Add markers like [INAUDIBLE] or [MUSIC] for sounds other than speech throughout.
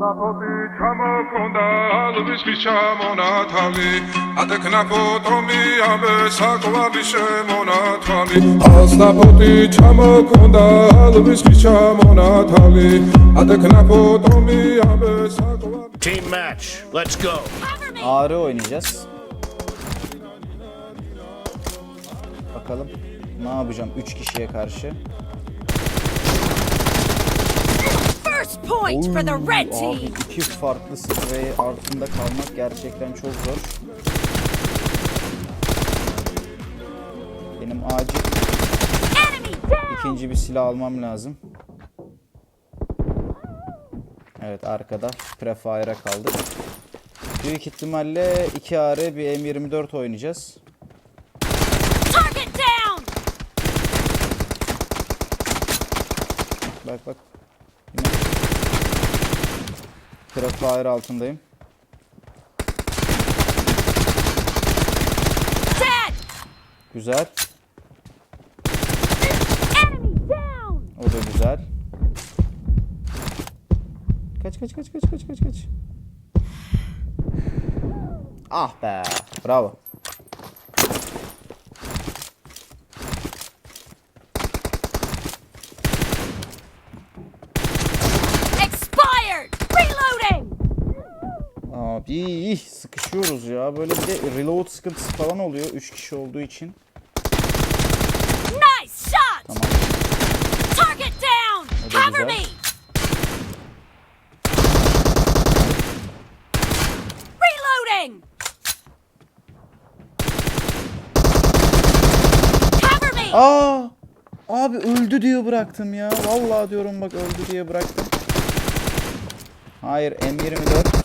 Να το δίτσα μου κοντά, λουβείς πίσω μονάταλη Ατεκνά ποτόμι, αμέσα κοβάμισε μονάταλη Ας τα ποτίτσα μου κοντά, λουβείς πίσω μονάταλη Ατεκνά ποτόμι, αμέσα κοβάμισε Team match, let's go! Ağrı oynayacağız. Bakalım ne yapacağım 3 kişiye karşı. First point for the red team. Abi iki farklı sprey altında kalmak gerçekten çok zor. Benim acil ikinci bir silah almam lazım. Evet arkada Prefire'a kaldık. Büyük ihtimalle 2 AR bir M24 oynayacağız. Bak bak. Prefire altındayım. Güzel. O da güzel. Kaç kaç kaç kaç kaç kaç kaç. Ah be. Bravo. Expired. Reloading. Abi sıkışıyoruz ya. Böyle bir de reload sıkıntısı falan oluyor 3 kişi olduğu için. Nice shot. Tamam. Target down. Cover me. Reloading. Cover me. Aa! Abi öldü diye bıraktım ya. Vallahi diyorum bak öldü diye bıraktım. Hayır M24.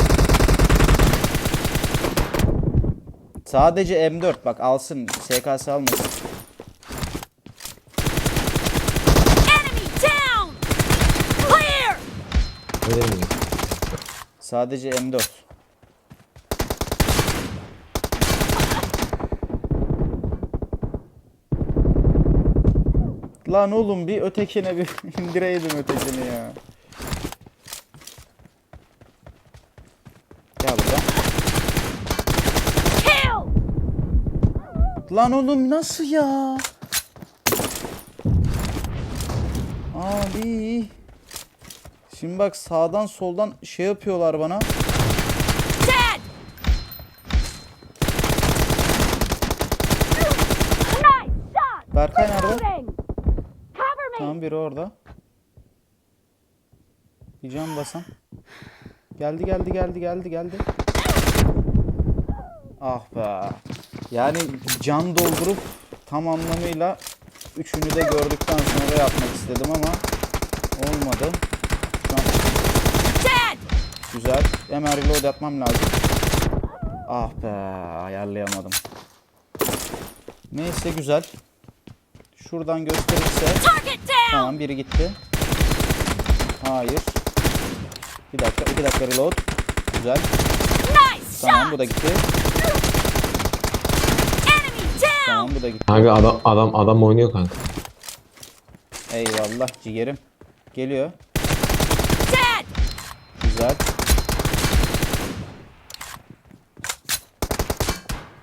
Sadece M4 bak alsın SKS almasın. Enemy down. Clear. Sadece M4. Lan oğlum bir ötekine bir [LAUGHS] indireydim ötekini ya. Lan oğlum nasıl ya? Abi. Şimdi bak sağdan soldan şey yapıyorlar bana. Shot. Berkay nerede? Tamam biri orada. Bir can basam. Geldi geldi geldi geldi geldi. Ah be. Yani can doldurup tam anlamıyla üçünü de gördükten sonra yapmak istedim ama olmadı. Şu an Dead. güzel. Hemen reload yapmam lazım. Ah be ayarlayamadım. Neyse güzel. Şuradan gösterirse. Tamam biri gitti. Hayır. Bir dakika, iki dakika reload. Güzel. Tamam bu da gitti. Tamam bu da gitti. Kanka adam adam adam oynuyor kanka. Eyvallah ciğerim. Geliyor. Dead. Güzel.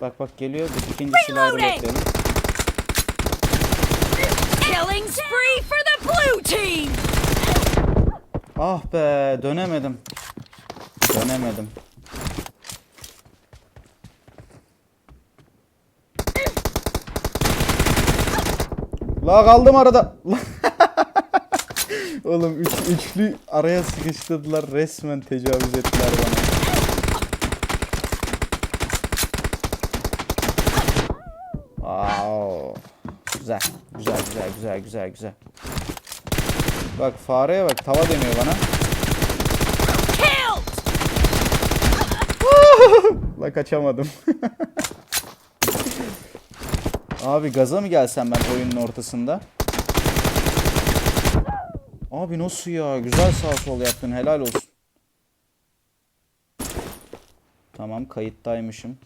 Bak bak geliyor. Biz ikinci silahı bekleyelim. Killing spree for the blue team. Ah be dönemedim. Dönemedim. La kaldım arada. [LAUGHS] Oğlum üç, üçlü araya sıkıştırdılar resmen tecavüz ettiler bana. Wow. Güzel. Güzel güzel güzel güzel güzel. Bak fareye bak tava deniyor bana. La kaçamadım. [LAUGHS] Abi gaza mı gelsem ben oyunun ortasında? Abi nasıl ya? Güzel sağ sol yaptın. Helal olsun. Tamam kayıttaymışım.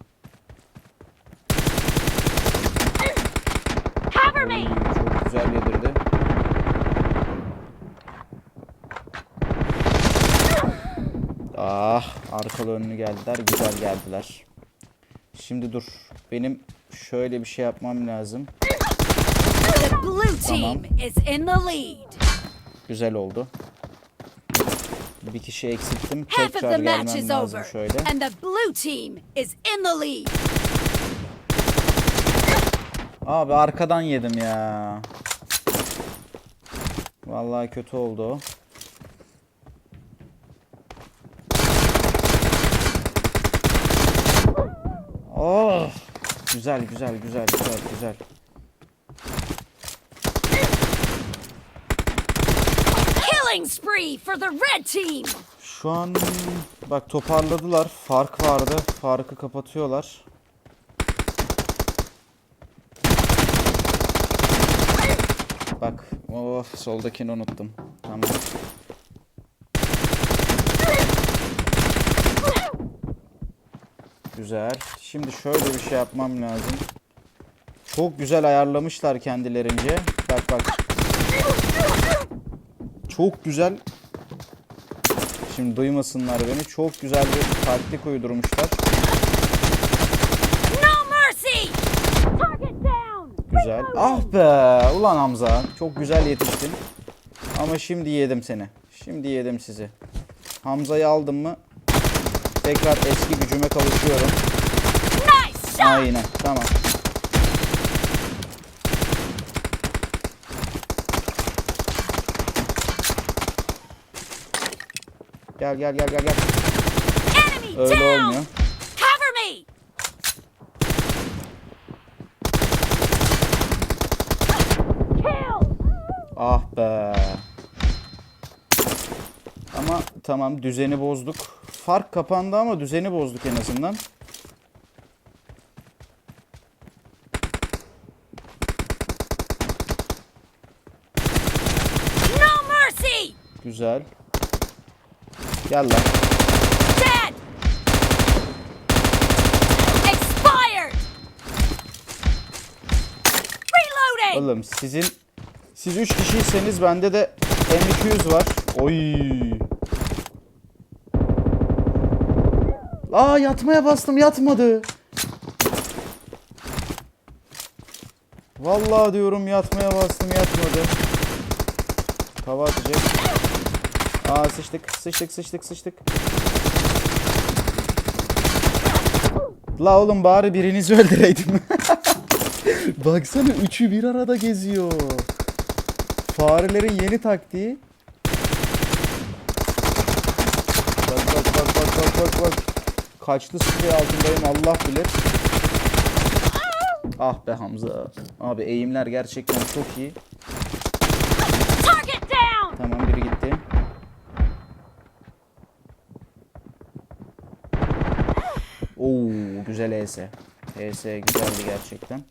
Me. Çok güzel yedirdi. Ah arkalı önlü geldiler. Güzel geldiler. Şimdi dur. Benim şöyle bir şey yapmam lazım. Lead. Güzel oldu. Bir kişi of Tekrar gelmem lazım şöyle. Abi arkadan yedim ya. Vallahi kötü oldu o. Güzel güzel güzel güzel güzel. Killing spree for the red team. Şu an bak toparladılar. Fark vardı. Farkı kapatıyorlar. Bak. Of soldakini unuttum. Tamam. Güzel. Şimdi şöyle bir şey yapmam lazım. Çok güzel ayarlamışlar kendilerince. Bak bak. Çok güzel Şimdi duymasınlar beni. Çok güzel bir taktik uydurmuşlar. Güzel. Ah be! Ulan Hamza. Çok güzel yetiştin. Ama şimdi yedim seni. Şimdi yedim sizi. Hamza'yı aldım mı tekrar eski gücüme kavuşuyorum. Aynen. Tamam. Gel gel gel gel gel. Öyle olmuyor. Cover me. Kill. Ah be. Ama tamam düzeni bozduk. Fark kapandı ama düzeni bozduk en azından. No mercy. Güzel. Gel lan. Dead. Expired. Reloading. Oğlum sizin siz 3 kişiyseniz bende de M200 var. Oy. Aa yatmaya bastım yatmadı. Vallahi diyorum yatmaya bastım yatmadı. Tava atacak. Aa sıçtık sıçtık sıçtık sıçtık. La oğlum bari birinizi [LAUGHS] öldüreydim. [LAUGHS] Baksana üçü bir arada geziyor. Farelerin yeni taktiği. Bak bak bak bak bak bak bak. Kaçlı sprey altındayım Allah bilir. Ah be Hamza. Abi eğimler gerçekten çok iyi. Tamam biri gitti. Oo güzel ES. ES güzeldi gerçekten.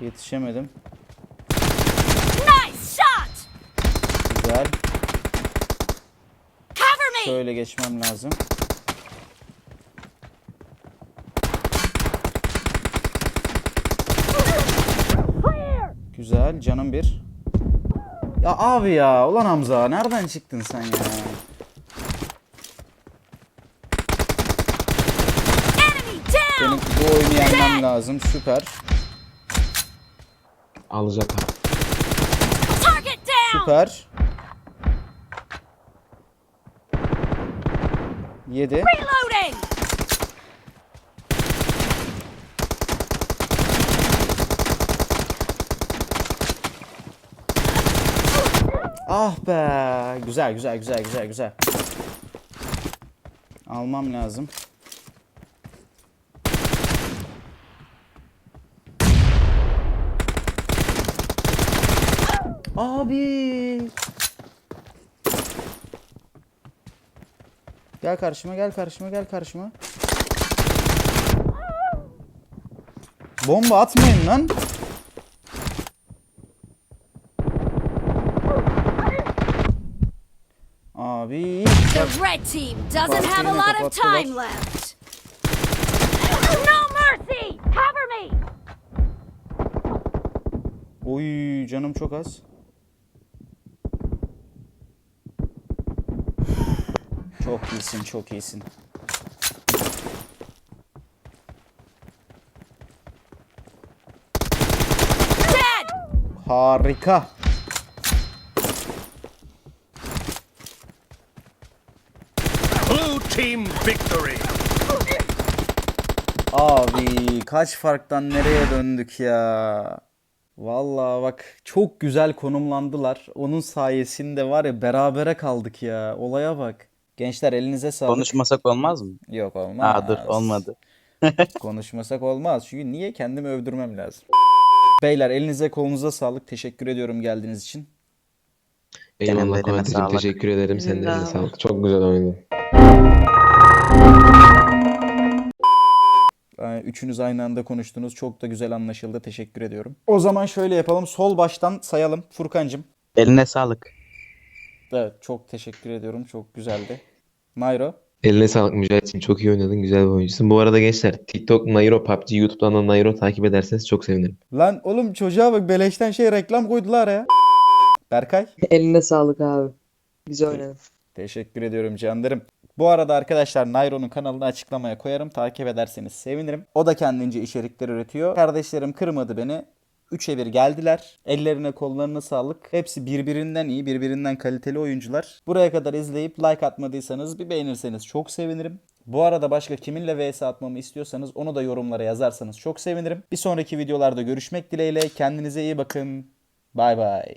Yetişemedim. Nice shot. Güzel. Şöyle geçmem lazım. Güzel. Canım bir. Ya abi ya. Ulan Hamza. Nereden çıktın sen ya? Benim bu oyunu yenmem lazım. Süper. Alacak abi. Süper. 7. Reloading. Ah be. Güzel güzel güzel güzel güzel. Almam lazım. Abi. Gel karşıma gel karşıma gel karşıma. Bomba atmayın lan. Abi. The red team doesn't have a lot of time left. No mercy. Cover me. Oy canım çok az. Çok iyisin, çok iyisin. Harika. Blue team victory. Abi kaç farktan nereye döndük ya. Vallahi bak çok güzel konumlandılar. Onun sayesinde var ya berabere kaldık ya. Olaya bak. Gençler elinize sağlık. Konuşmasak olmaz mı? Yok olmaz. Aa dur olmadı. [LAUGHS] Konuşmasak olmaz. Çünkü niye kendimi övdürmem lazım. Beyler elinize kolunuza sağlık. Teşekkür ediyorum geldiğiniz için. Eyvallah sağlık. teşekkür ederim. Senin de eline sağlık. Çok güzel oynadın. Üçünüz aynı anda konuştunuz. Çok da güzel anlaşıldı. Teşekkür ediyorum. O zaman şöyle yapalım. Sol baştan sayalım. Furkancığım. Eline sağlık. Evet çok teşekkür ediyorum. Çok güzeldi. Nairo. Eline sağlık Mücahit'ciğim. Çok iyi oynadın. Güzel bir oyuncusun. Bu arada gençler TikTok Nairo PUBG, YouTube'dan da Nairo takip ederseniz çok sevinirim. Lan oğlum çocuğa bak beleşten şey reklam koydular ya. Berkay. Eline sağlık abi. Güzel oynadın. Teşekkür ediyorum canlarım. Bu arada arkadaşlar Nairo'nun kanalını açıklamaya koyarım. Takip ederseniz sevinirim. O da kendince içerikler üretiyor. Kardeşlerim kırmadı beni. 3'e 1 geldiler. Ellerine kollarına sağlık. Hepsi birbirinden iyi, birbirinden kaliteli oyuncular. Buraya kadar izleyip like atmadıysanız bir beğenirseniz çok sevinirim. Bu arada başka kiminle vs atmamı istiyorsanız onu da yorumlara yazarsanız çok sevinirim. Bir sonraki videolarda görüşmek dileğiyle. Kendinize iyi bakın. Bay bay.